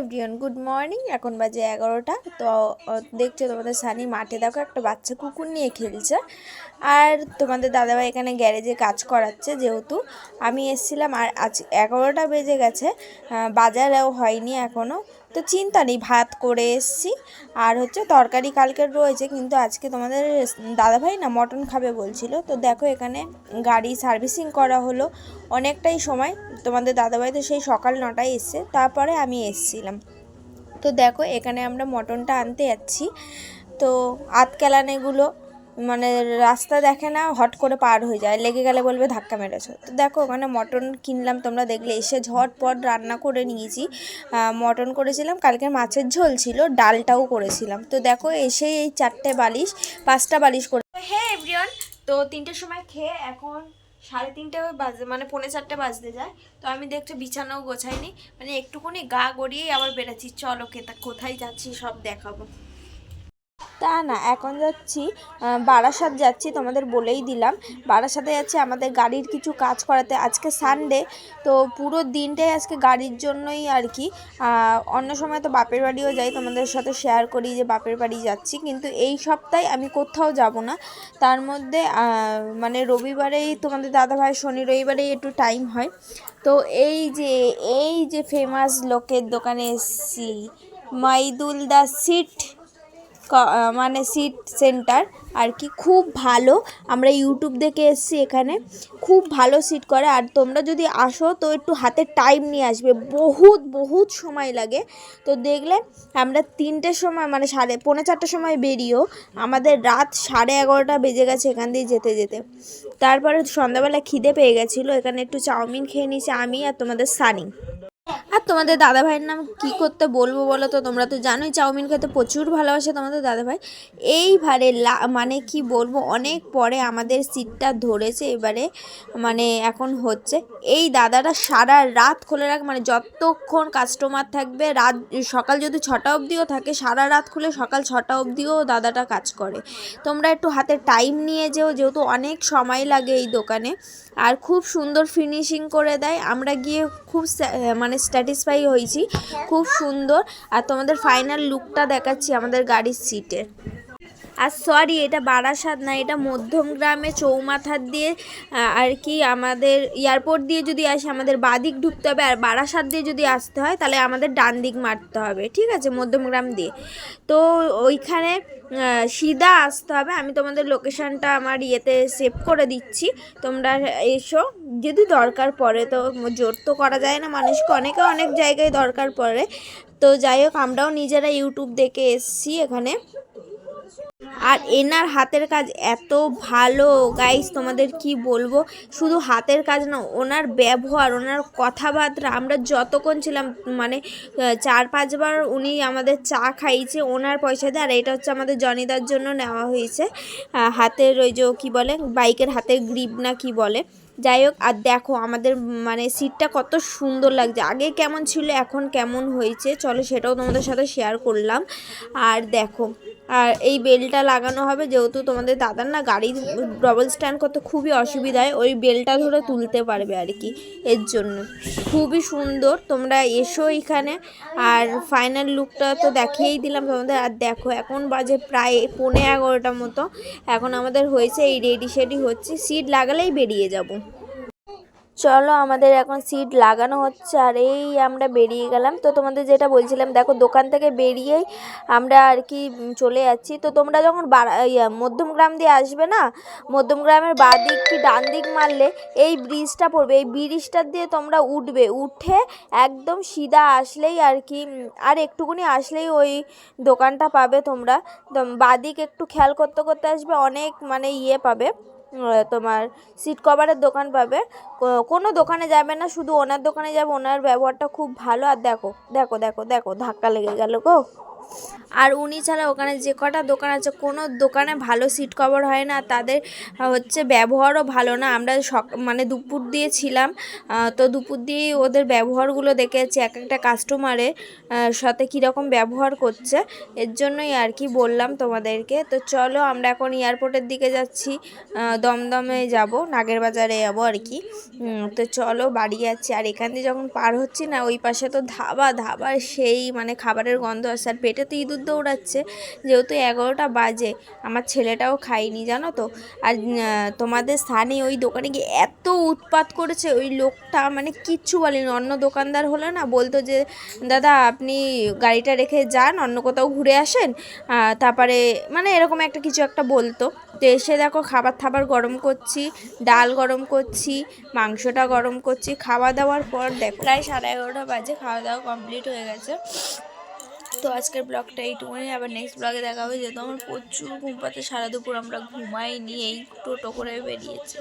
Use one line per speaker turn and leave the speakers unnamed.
Everyone good morning এখন বাজে এগারোটা, তো দেখছ তোমাদের সানি মাঠে দেখো একটা বাচ্চা কুকুর নিয়ে খেলছে। আর তোমাদের দাদাভাই এখানে গ্যারেজে কাজ করাচ্ছে যেহেতু। আমি এসছিলাম আর আজ এগারোটা বেজে গেছে বাজারেও হয়নি এখনও তো চিন্তা নেই, ভাত করে এসছি। আর হচ্ছে তরকারি কালকের রয়েছে, কিন্তু আজকে তোমাদের দাদাভাই না মটন খাবে বলছিল। তো দেখো এখানে গাড়ি সার্ভিসিং করা হলো অনেকটাই সময়। তোমাদের দাদাভাই তো সেই সকাল নটায় এসছে, তারপরে আমি এসছিলাম। তো দেখো এখানে আমরা মটনটা আনতে যাচ্ছি। তো আতকেলানেগুলো মানে রাস্তা দেখে না, হট করে পার হয়ে যায়। লেগে গেলে বলবে, ধাক্কা মেরেছো। তো দেখো, ওখানে মটন কিনলাম তোমরা দেখলে। এসে ঝটপট রান্না করে নিয়েছি। মটন করেছিলাম। কালকে মাছের ঝোল ছিল, ডালটাও করেছিলাম। তো দেখো এসে এই চারটে বালিশ, পাঁচটা বালিশ করে হে এভরিওয়ান, তো তিনটের সময় খেয়ে এখন সাড়ে তিনটে বাজে মানে পৌনে চারটে বাজতে যায়। তো আমি দেখছি বিছানাও গোছাইনি। মানে একটুখানি গা গড়িয়েই আবার বেড়াচ্ছি। চলো, কেতা, কোথায় যাচ্ছি সব দেখাবো। তা না, এখন যাচ্ছি বারাসাত যাচ্ছি তোমাদের বলেই দিলাম। বারাসাতে যাচ্ছি, আমাদের গাড়ির কিছু কাজ করাতে। আজকে সানডে তো পুরো দিনটাই আজকে গাড়ির জন্যই আর কি। অন্য সময় তো বাপের বাড়িও যাই, তোমাদের সাথে শেয়ার করি যে বাপের বাড়ি যাচ্ছি। কিন্তু এই সপ্তাহে আমি কোথাও যাব না। তার মধ্যে মানে রবিবারেই তোমাদের দাদাভাই শনি রবিবারেই একটু টাইম হয়। তো এই যে এই যে ফেমাস লোকের দোকানে এসছি, মাইদুল দা সিট। মানে সিট সেন্টার আর কি খুব ভালো। আমরা ইউটিউব দেখে এসেছি এখানে। খুব ভালো সিট করে। আর তোমরা যদি আসো তো একটু হাতে টাইম নিয়ে আসবে। বহুত বহুত সময় লাগে। তো দেখলে আমরা তিনটের সময় মানে সাড়ে, পৌনে চারটের সময় বেরিয়েও আমাদের রাত সাড়ে এগারোটা বেজে গেছে এখান দিয়ে যেতে যেতে। তারপরে সন্ধ্যাবেলা খিদে পেয়ে গেছিল। এখানে একটু চাউমিন খেয়ে নিয়েছি আমি আর তোমাদের সানি। আর তোমাদের দাদা ভাইয়ের নাম কি করতে বলব বলো তো? তোমরা তো জানোই চাউমিন খেতে প্রচুর ভালোবাসে তোমাদের দাদা ভাই এইবারে মানে কি বলব, অনেক পরে আমাদের সিটটা ধরেছে, এবারে মানে এখন হচ্ছে। এই দাদাটা সারা রাত খোলা রাখ মানে যতক্ষণ কাস্টমার থাকবে, রাত, সকাল যদি ছটা অবধিও থাকে, সারা রাত খুলে সকাল ছটা অবধিও দাদাটা কাজ করে। তোমরা একটু হাতে টাইম নিয়ে যেও, যেহেতু অনেক সময় লাগে এই দোকানে। আর খুব সুন্দর ফিনিশিং করে দেয়। আমরা গিয়ে খুব মানে স্যাটিসফাই হয়েছি। খুব সুন্দর। আর তোমাদের ফাইনাল লুকটা দেখাচ্ছি আমাদের গাড়ির সিটের আর সরি এটা বারাসাত না, এটা মধ্যমগ্রামে চৌমাথার দিয়ে আর কি আমাদের এয়ারপোর্ট দিয়ে যদি আসে, আমাদের বাদিক ঢুকতে হবে, আর বারাসাত দিয়ে যদি আসতে হয়, তাহলে আমাদের ডান দিক মারতে হবে, ঠিক আছে মধ্যমগ্রাম দিয়ে। তো ওইখানে সিধা আসতে হবে, আমি তোমাদের লোকেশানটা আমার ইয়েতে সেভ করে দিচ্ছি, তোমরা এসো, যদি দরকার পড়ে, তো জোর তো করা যায় না, মানুষকে অনেকে অনেক জায়গায় দরকার পড়ে। তো যাই হোক, আমরাও নিজেরা ইউটিউব দেখে এসছি এখানে। আর এনার হাতের কাজ এত ভালো। গাইস তোমাদের কি বলব? শুধু হাতের কাজ না, ওনার ব্যবহার, ওনার কথাবার্তা, আমরা যতক্ষণ ছিলাম মানে চার পাঁচবার উনি আমাদের চা খাইয়েছে ওনার পয়সা দিয়ে আর এটা হচ্ছে আমাদের জনিদার জন্য নেওয়া হয়েছে। হাতের ওই যে কি বলে, বাইকের হাতের গ্রিপ না কি বলে। যাই হোক, আর দেখো আমাদের মানে সিটটা কত সুন্দর লাগছে। আগে কেমন ছিল, এখন কেমন হয়েছে, চলো সেটাও তোমাদের সাথে শেয়ার করলাম। আর দেখো আর এই বেলটা লাগানো হবে যেহেতু তোমাদের দাদার না গাড়ি ডবল স্ট্যান্ড করতে খুবই অসুবিধায়, ওই বেলটা ধরে তুলতে পারবে আর কি এর জন্য। খুবই সুন্দর, তোমরা এসো এখানে। আর ফাইনাল লুকটা তো দেখিয়েই দিলাম তোমাদের। আর দেখো, এখন বাজে প্রায় পৌনে এগারোটার মতো। এখন আমাদের হয়েছে এই রেডি শেডি হচ্ছে। সিট লাগালেই বেরিয়ে যাব। চলো, আমাদের এখন সিট লাগানো হচ্ছে আর এই আমরা বেরিয়ে গেলাম। তো তোমাদের যেটা বলছিলাম, দেখো দোকান থেকে বেরিয়েই আমরা আর কি চলে যাচ্ছি। তো তোমরা যখন মধ্যমগ্রাম দিয়ে আসবে না, মধ্যমগ্রামের বাঁ দিক কি ডান দিক মারলে এই ব্রিজটা পড়বে। এই ব্রিজটা দিয়ে তোমরা উঠবে। উঠে একদম সিধা আসলেই আর কি আর একটুকুনি আসলেই ওই দোকানটা পাবে তোমরা। বাঁ দিক একটু খেয়াল করতে করতে আসবে, অনেক মানে ইয়ে পাবে। তোমার সিট কভারের দোকান পাবে। কোনো দোকানে যাবে না, শুধু ওনার দোকানে যাবে। ওনার ব্যবহারটা খুব ভালো। আর দেখো দেখো দেখো দেখো, ধাক্কা লেগে গেল গো। আর উনি ছাড়া ওখানে যে কটা দোকান আছে, কোনো দোকানে ভালো সিট কভার হয় না। তাদের হচ্ছে ব্যবহারও ভালো না। আমরা সক মানে দুপুর দিয়ে ছিলাম তো দুপুর দিয়ে ওদের ব্যবহারগুলো দেখেছি। এক একটা কাস্টমারে সাথে কীরকম ব্যবহার করছে, এর জন্যই আর কি বললাম তোমাদেরকে। তো চলো আমরা এখন এয়ারপোর্টের দিকে যাচ্ছি দমদমে যাব নাগের বাজারে যাব আর কি। তো চলো বাড়ি যাচ্ছি। আর এখান দিয়ে যখন পার হচ্ছি না, ওই পাশে তো ধাবা ধাবা সেই মানে খাবারের গন্ধ আসছে আর পেটে তো ইঁদুর দৌড়াচ্ছে। যেহেতু এগারোটা বাজে, আমার ছেলেটাও খাইনি জানো তো? আর তোমাদের স্থানে ওই দোকানে গিয়ে এত উৎপাত করেছে, ওই লোকটা মানে কিচ্ছু বলেনি। অন্য দোকানদার হলে না, বলতো যে, দাদা, আপনি গাড়িটা রেখে যান, অন্য কোথাও ঘুরে আসেন। তারপরে মানে এরকম একটা কিছু একটা বলতো। তো এসে দেখো, খাবার খাবার গরম করছি, ডাল গরম করছি, মাংসটা গরম করছি। খাওয়া দাওয়ার পর দেখো, প্রায় সাড়ে এগারোটা বাজে, খাওয়া দাওয়া কমপ্লিট হয়ে গেছে। তো আজকের ব্লগটা এইটুকুনি। আবার নেক্সট ব্লগে দেখা হবে, যেহেতু আমার প্রচুর ঘুম পাতে সারা দুপুর আমরা ঘুমাইনি, এই টোটো করে বেরিয়েছি।